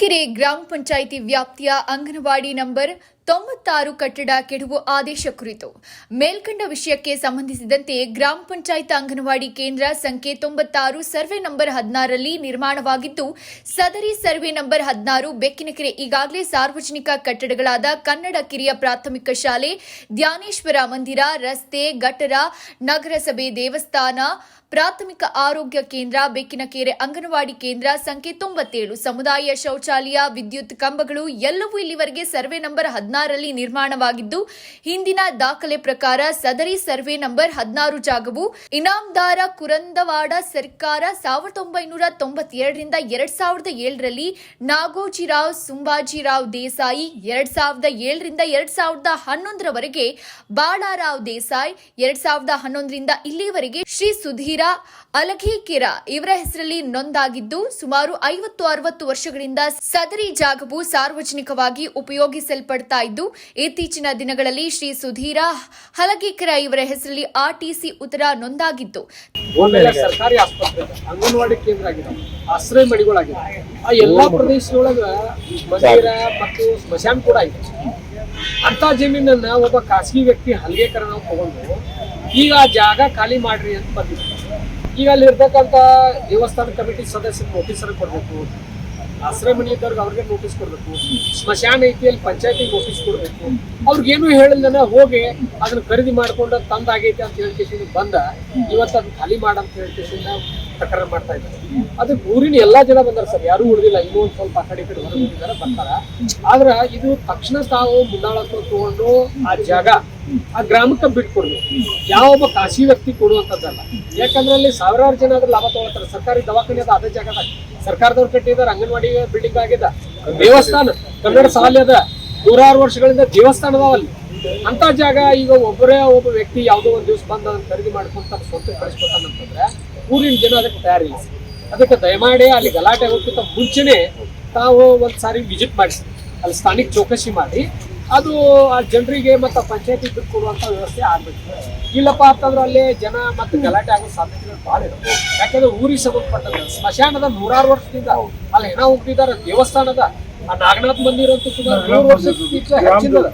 ತರೀಕೆರೆ ಗ್ರಾಮ ಪಂಚಾಯಿತಿ ವ್ಯಾಪ್ತಿಯ ಅಂಗನವಾಡಿ ನಂಬರ್ ತೊಂಬತ್ತಾರು ಕಟ್ಟಡ ಕೆಡವು ಆದೇಶ ಕುರಿತು ಮೇಲ್ಕಂಡ ವಿಷಯಕ್ಕೆ ಸಂಬಂಧಿಸಿದಂತೆ ಗ್ರಾಮ ಪಂಚಾಯತ್ ಅಂಗನವಾಡಿ ಕೇಂದ್ರ ಸಂಖ್ಯೆ ತೊಂಬತ್ತಾರು ಸರ್ವೆ ನಂಬರ್ ಹದಿನಾರರಲ್ಲಿ ನಿರ್ಮಾಣವಾಗಿದ್ದು, ಸದರಿ ಸರ್ವೆ ನಂಬರ್ ಹದಿನಾರು ಬೆಕ್ಕಿನಕೆರೆ ಈಗಾಗಲೇ ಸಾರ್ವಜನಿಕ ಕಟ್ಟಡಗಳಾದ ಕನ್ನಡ ಕಿರಿಯ ಪ್ರಾಥಮಿಕ ಶಾಲೆ, ಧ್ಯಾನೇಶ್ವರ ಮಂದಿರ, ರಸ್ತೆ, ಗಟರ, ನಗರಸಭೆ ದೇವಸ್ಥಾನ, ಪ್ರಾಥಮಿಕ ಆರೋಗ್ಯ ಕೇಂದ್ರ, ಬೆಕ್ಕಿನಕೆರೆ ಅಂಗನವಾಡಿ ಕೇಂದ್ರ, ಸಂಖ್ಯೆ ತೊಂಬತ್ತೇಳು, ಸಮುದಾಯ ಶೌಚಾಲಯ, ವಿದ್ಯುತ್ ಕಂಬಗಳು ಎಲ್ಲವೂ ಇಲ್ಲಿವರೆಗೆ ಸರ್ವೆ ನಂಬರ್ ಹದಿನಾರರಲ್ಲಿ ನಿರ್ಮಾಣವಾಗಿದ್ದು, ಹಿಂದಿನ ದಾಖಲೆ ಪ್ರಕಾರ ಸದರಿ ಸರ್ವೆ ನಂಬರ್ ಹದಿನಾರು ಜಾಗವು ಇನಾಮ್ದಾರ ಕುರಂದವಾಡ ಸರ್ಕಾರ ಸಾವಿರದ ಒಂಬೈನೂರ ತೊಂಬತ್ತೆರಡರಿಂದ ಎರಡ್ ಸಾವಿರದ ಏಳರಲ್ಲಿ ನಾಗೋಜಿರಾವ್ ಸುಂಬಾಜಿರಾವ್ ದೇಸಾಯಿ ಎರಡ್ ಸಾವಿರದ ಏಳರಿಂದ ಎರಡ್ ಸಾವಿರದ ಹನ್ನೊಂದರವರೆಗೆ ಬಾಳಾರಾವ್ ದೇಸಾಯಿ ಎರಡ್ ಸಾವಿರದ ಹನ್ನೊಂದರಿಂದ ಇಲ್ಲಿವರೆಗೆ ಶ್ರೀ ಸುಧೀರ ಅಲಘೇಕೆರ ಇವರ ಹೆಸರಲ್ಲಿ ನೊಂದಾಗಿದ್ದು, ಸುಮಾರು ಐವತ್ತು ಅರವತ್ತು ವರ್ಷಗಳಿಂದ ಸದರಿ ಜಾಗವು ಸಾರ್ವಜನಿಕವಾಗಿ ಉಪಯೋಗಿಸಲ್ಪಡ್ತಾ ಇದ್ದು ಇತ್ತೀಚಿನ ದಿನಗಳಲ್ಲಿ ಶ್ರೀ ಸುಧೀರ ಹಲಗೇಕರ ಇವರ ಹೆಸರಲ್ಲಿ ಆರ್ಟಿಸಿ ಉತ್ತರ ನೊಂದಾಗಿತ್ತು ಸರ್ಕಾರಿ ಆಸ್ಪತ್ರೆ ಅಂಗನವಾಡಿ ಕೇಂದ್ರ ಆಗಿದೆ. ಆಶ್ರಯ ಮಡಿಗಳಾಗಿದೆ ಆ ಎಲ್ಲಾ ಪ್ರದೇಶದೊಳಗ ಮಂದಿರ ಮತ್ತು ಸ್ಮಶಾನ ಕೂಡ ಇದೆ. ಅಂತ ಜಮೀನನ್ನ ಒಬ್ಬ ಖಾಸಗಿ ವ್ಯಕ್ತಿ ಹಲಗೇಕರ ನಾವು ತಗೊಂಡು ಈಗ ಆ ಜಾಗ ಖಾಲಿ ಮಾಡ್ರಿ ಅಂತ ಬಂದಿದ್ವಿ ಈಗ ಅಲ್ಲಿ ಇರ್ತಕ್ಕಂಥ ದೇವಸ್ಥಾನ ಕಮಿಟಿ ಸದಸ್ಯರು ನೋಟಿಸರ್ ಕೊಡ್ಬೇಕು. ಆಶ್ರಯ ಮನೆ ಇದ್ದವ್ರಿಗೆ ಅವ್ರಿಗೆ ನೋಟಿಸ್ ಕೊಡ್ಬೇಕು. ಸ್ಮಶಾನ ಐತಿ, ಅಲ್ಲಿ ಪಂಚಾಯತಿಗೆ ನೋಟಿಸ್ ಕೊಡ್ಬೇಕು. ಅವ್ರಿಗೇನು ಹೇಳಿಲ್ಲ ಹೋಗಿ ಅದನ್ನ ಖರೀದಿ ಮಾಡ್ಕೊಂಡು ತಂದಾಗೈತೆ ಅಂತ ಹೇಳ್ಕೇಸಿಂದ ಬಂದ, ಇವತ್ತು ಅದನ್ನ ಖಾಲಿ ಮಾಡ ಅಂತ ಹೇಳ್ಕೇಸಿಂದ ತಕರಾರು ಮಾಡ್ತಾ ಇದ್ದಾರೆ. ಅದಕ್ಕೆ ಊರಿನ ಎಲ್ಲಾ ಜನ ಬಂದಾರ ಸರ್, ಯಾರು ಉಳಿದಿಲ್ಲ, ಇನ್ನೂ ಒಂದ್ ಸ್ವಲ್ಪ ಆ ಕಡೆ ಕಡೆ ಹೊರಗೆ ಬರ್ತಾರ. ಆದ್ರ ಇದು ತಕ್ಷಣ ತಾವು ಮುಂದಾಳತ್ವ ತಗೊಂಡು ಆ ಜಾಗ ಆ ಗ್ರಾಮಕ್ಕೆ ಯಾವ ಒಬ್ಬ ಖಾಸಗಿ ವ್ಯಕ್ತಿ ಕೊಡುವಂಥದ್ದಲ್ಲ. ಯಾಕಂದ್ರೆ ಅಲ್ಲಿ ಸಾವಿರಾರು ಜನ ಅದ್ರ ಲಾಭ ತಗೊಳ್ತಾರೆ. ಸರ್ಕಾರಿ ದವಾಖಾನೆ ಅದ, ಅದೇ ಜಾಗದಾಗ. ಸರ್ಕಾರದವ್ರು ಕಟ್ಟಿದ್ದಾರೆ ಅಂಗನವಾಡಿ ಬಿಲ್ಡಿಂಗ್ ಆಗ್ಯದ ದೇವಸ್ಥಾನ, ಕನ್ನಡ ಶಾಲೆ ಅದ. ನೂರಾರು ವರ್ಷಗಳಿಂದ ದೇವಸ್ಥಾನ ಅಲ್ಲಿ. ಅಂತ ಜಾಗ ಈಗ ಒಬ್ಬರೇ ಒಬ್ಬ ವ್ಯಕ್ತಿ ಯಾವುದೋ ಒಂದು ದಿವಸ ಬಂದು ಖರೀದಿ ಮಾಡ್ಕೊಂತ ಸ್ವಂತ ಕಳಿಸ್ಕೊತಾನಂತಂದ್ರೆ ಊರಿನ ಜನ ಅದಕ್ಕೆ ತಯಾರಿಲ್ಲ. ಅದಕ್ಕೆ ದಯಮಾಡಿ ಅಲ್ಲಿ ಗಲಾಟೆ ಆಗೋಕ್ಕಿಂತ ಮುಂಚೆನೆ ತಾವು ಒಂದ್ ಸಾರಿ ವಿಸಿಟ್ ಮಾಡಿಸಿ. ಅಲ್ಲಿ ಸ್ಥಾನಿಕ ಚೌಕಸಿ ಮಾಡಿ. ಅದು ಆ ಜನರಿಗೆ ಮತ್ತು ಪಂಚಾಯತಿ ದುಡ್ಡು ಕೊಡುವಂತ ವ್ಯವಸ್ಥೆ ಆಗ್ಬೇಕು. ಇಲ್ಲಪ್ಪ ಅಂತಂದ್ರೆ ಅಲ್ಲಿ ಜನ ಮತ್ತೆ ಗಲಾಟೆ ಆಗೋ ಸಾಧ್ಯತೆಗಳು ಭಾಳ ಇರುತ್ತೆ ಯಾಕಂದ್ರೆ ಊರಿಗೆ ಸಂಬಂಧಪಟ್ಟದ ಸ್ಮಶಾನದ ನೂರಾರು ವರ್ಷದಿಂದ ಅಲ್ಲಿ ಹೆಣ ಹೋಗ್ತಿದ್ದಾರೆ ದೇವಸ್ಥಾನದ, ಆ ನಾಗನಾಥ್ ಮಂದಿರ ಅಂತೂ ಸುಮಾರು ನೂರು ವರ್ಷಕ್ಕಿಂತ ಹೆಚ್ಚಿನದ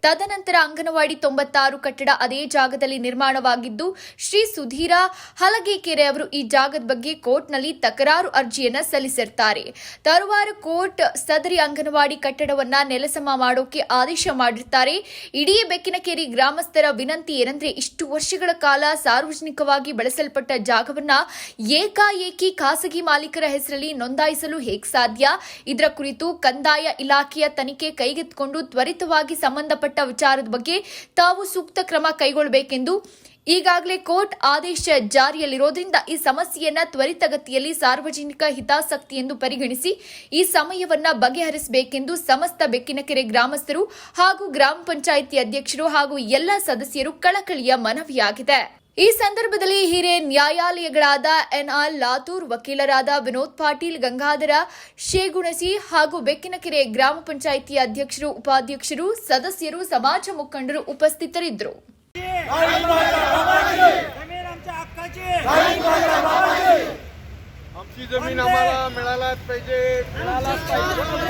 ತದನಂತರ ಅಂಗನವಾಡಿ ತೊಂಬತ್ತಾರು ಕಟ್ಟಡ ಅದೇ ಜಾಗದಲ್ಲಿ ನಿರ್ಮಾಣವಾಗಿದ್ದು, ಶ್ರೀ ಸುಧೀರ ಹಲಗೇಕೆರೆ ಅವರು ಈ ಜಾಗದ ಬಗ್ಗೆ ಕೋರ್ಟ್ನಲ್ಲಿ ತಕರಾರು ಅರ್ಜಿಯನ್ನ ಸಲ್ಲಿಸಿರ್ತಾರೆ. ತರುವಾರ ಕೋರ್ಟ್ ಸದರಿ ಅಂಗನವಾಡಿ ಕಟ್ಟಡವನ್ನ ನೆಲಸಮ ಮಾಡೋಕೆ ಆದೇಶ ಮಾಡಿರ್ತಾರೆ. ಇಡೀ ಬೆಕ್ಕಿನಕೇರಿ ಗ್ರಾಮಸ್ಥರ ವಿನಂತಿ ಏನಂದ್ರೆ, ಇಷ್ಟು ವರ್ಷಗಳ ಕಾಲ ಸಾರ್ವಜನಿಕವಾಗಿ ಬಳಸಲ್ಪಟ್ಟ ಜಾಗವನ್ನ ಏಕಾಏಕಿ ಖಾಸಗಿ ಮಾಲೀಕರ ಹೆಸರಲ್ಲಿ ನೋಂದಾಯಿಸಲು ಹೇಗೆ ಸಾಧ್ಯ? ಇದರ ಕುರಿತು ಕಂದಾಯ ಇಲಾಖೆಯ ತನಿಖೆ ಕೈಗೆತ್ತಿಕೊಂಡು ತ್ವರಿತವಾಗಿ ಸಂಬಂಧಪಟ್ಟ ವಿಚಾರದ ಬಗ್ಗೆ ತಾವು ಸೂಕ್ತ ಕ್ರಮ ಕೈಗೊಳ್ಳಬೇಕೆಂದು ಈಗಾಗಲೇ ಕೋರ್ಟ್ ಆದೇಶ ಜಾರಿಯಲ್ಲಿರೋದ್ರಿಂದ ಈ ಸಮಸ್ಯೆಯನ್ನ ತ್ವರಿತಗತಿಯಲ್ಲಿ ಸಾರ್ವಜನಿಕ ಹಿತಾಸಕ್ತಿ ಎಂದು ಪರಿಗಣಿಸಿ ಈ ಸಮಯವನ್ನ ಬಗೆಹರಿಸಬೇಕೆಂದು ಸಮಸ್ತ ಬೆಕ್ಕಿನಕೆರೆ ಗ್ರಾಮಸ್ಥರು ಹಾಗೂ ಗ್ರಾಮ ಪಂಚಾಯಿತಿ ಅಧ್ಯಕ್ಷರು ಹಾಗೂ ಎಲ್ಲ ಸದಸ್ಯರು ಕಳಕಳಿಯ ಮನವಿಯಾಗಿದೆ. ಈ ಸಂದರ್ಭದಲ್ಲಿ ಹಿರಿಯ ನ್ಯಾಯಾಲಯಗಳಾದ ಎನ್ಆರ್ ಲಾತೂರ್ ವಕೀಲರಾದ ವಿನೋದ್ ಪಾಟೀಲ್ ಗಂಗಾಧರ ಶೇಗುಣಸಿ ಹಾಗೂ ಬೆಕ್ಕಿನಕೆರೆ ಗ್ರಾಮ ಪಂಚಾಯಿತಿ ಅಧ್ಯಕ್ಷರು ಉಪಾಧ್ಯಕ್ಷರು ಸದಸ್ಯರು ಸಮಾಜ ಮುಖಂಡರು ಉಪಸ್ಥಿತರಿದ್ದರು जमीन आमच्या हक्काची आमची जमीन आम्हाला मिळायलाच पाहिजे मिळायलाच पाहिजे